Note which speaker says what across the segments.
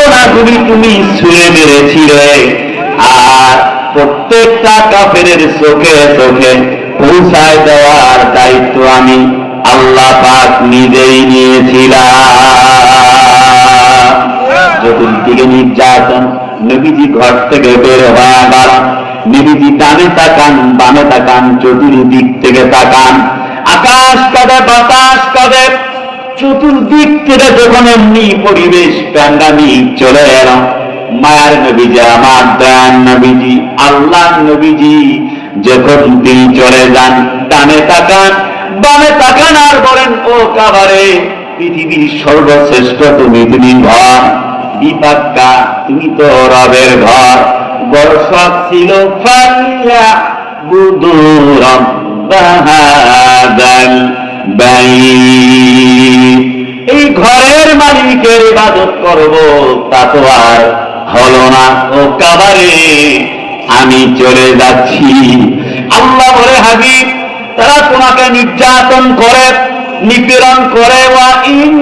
Speaker 1: ঘটনাগুলি তুমি শুনে মেরেছিলে আর প্রত্যেকটা কাফেরের চোখে চোখে পৌঁছায় দেওয়ার দায়িত্ব আমি আল্লাহ পাক নিজেই নিয়েছিলাম। চতুর্দিকে নির্যাতন নবীজি ঘর থেকে বের হয়ে গেল নবীজি ডানে তাকান, বামে তাকান, চতুর্দিক থেকে তাকান। আকাশ কাঁদে, বাতাস কাঁদে চতুর্দিক থেকে যখন এমনি পরিবেশ প্যান্ডামি চলে এলো, মায়ার নবীজি, আমার দয়ান নবীজি আল্লাহ নবীজি যখন তিনি চলে যান, ডানে তাকান, বামে তাকান আর বলেন, ও কাবারে, পৃথিবীর সর্বশ্রেষ্ঠ তুমি তুমি ঘর, বিপাক্কা, তুমি তো রবের ঘর শখ ছিল ফাল্লা বুধু রব্বাহাদাল বাইত এই ঘরের মালিকের ইবাদত করব, তা তো আর হলো না। ও কাবারে, আমি চলে যাচ্ছি। আল্লাহ বলে, হাবিব, তারা তোমাকে নির্যাতন করে, নিপীড়ন করে, ওয়া আযীম।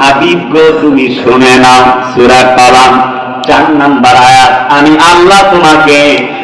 Speaker 1: হাবিব গো, তুমি শুনে নাও সূরা কালাম চার নাম্বার আয়াত, আমি আল্লাহ তোমাকে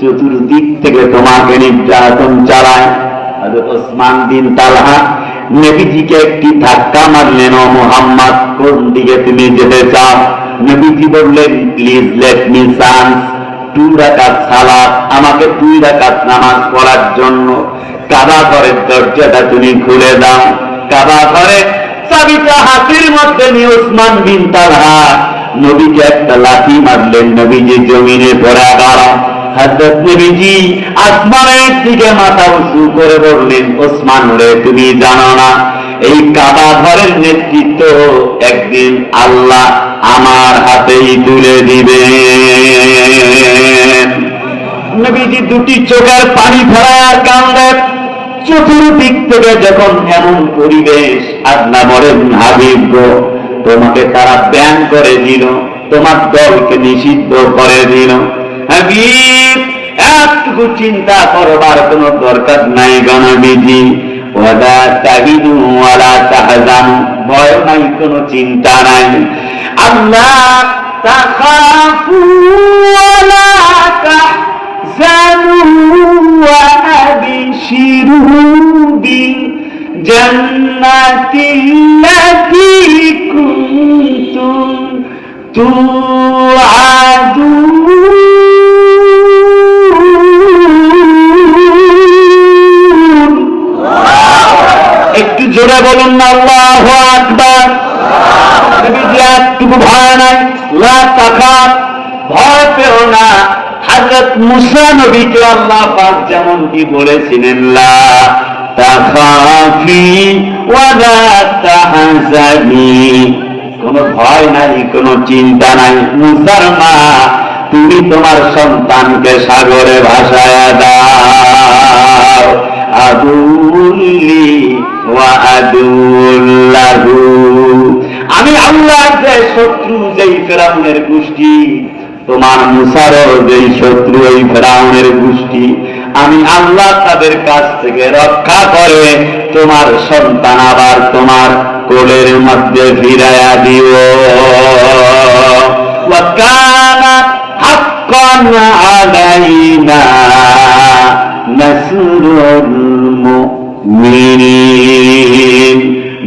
Speaker 1: চতুর্দিক থেকে তোমাকে নির্যাতন চালায়। ওসমান বিন তালহা নবীজিকে একটি ধাক্কা মারলেন, ও মোহাম্মদ, কোন দিকে তুমি যেতে চাও? নবীজি বললেন, please let me chance. Two রাকাত সালাত, আমাকে দুই রাকাত নামাজ পড়ার জন্য কাবা ঘরের দরজাটা তুমি খুলে দাও। কাবা ঘরে চাবিটা হাতির মধ্যে নিয়ে ওসমান বিন তালহা নবীকে একটা লাঠি মারলেন, নবীজি জমিনে পড়া দাঁড়া। করে এই নেতৃত্ব একদিন আমার হাতেই তুলে নবীজি দুটি চোখের পানি ফেলার কারণে চতুর্দিক থেকে যখন এমন পরিবেশ আল্লাহ বলেন হাবিব তোমাকে তারা ব্যান করে দিল, তোমার দলকে নিষিদ্ধ করে দিল। হাবিব একটুকু চিন্তা করবার কোন দরকার নাই গণবিধি। ওয়ালা তাহিনু ওয়ালা তাহজানু, ভয় নাই কোনো চিন্তা নাই। আল্লাহ التي كنتم توعدون একটু জোরে বলুন না আল্লাহ আকবার নবীজি একটুকু ভয় নাই লা তাখাত ভয় পেও না হযরত মুসা নবীকে আল্লাহ পাক যেমন কি বলেছিলেন লা ওয়া লা তাহজানি কোনো ভয় নাই, কোনো চিন্তা নাই। মুসার মা তুমি তোমার সন্তানকে সাগরে ভাসায়া দাও। আদুল্লি ওয়া আদুল্লাহু আমি আল্লাহ যে শত্রু, যেই ফেরাউনের গোষ্ঠী তোমার মুসার যেই শত্রু এই ফেরাউনের গোষ্ঠী, আমি আল্লাহ তাদের কাছ থেকে রক্ষা করে তোমার সন্তান আবার তোমার কোলের মধ্যে ফিরাইয়া দিও।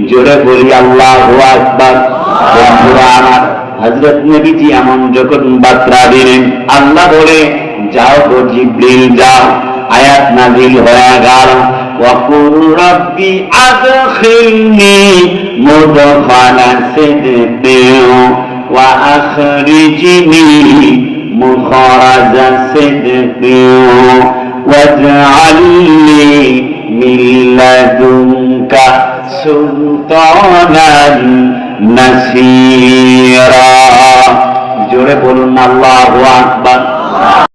Speaker 1: জোরে বলি আল্লাহ আকবার। বন্ধুরা আমার হজরত নবীজি এমন যখন বার্তা দিলেন আল্লাহ বলে যাও গো জিব্রিল যাও আয়াত নাজিল হয়ে গেল وقل ربي أدخلني مدخل صدق وأخرجني مخرج صدق واجعل لي من لدنك سلطانا নাসিরা। জোরে বলুন আল্লাহ আকবার।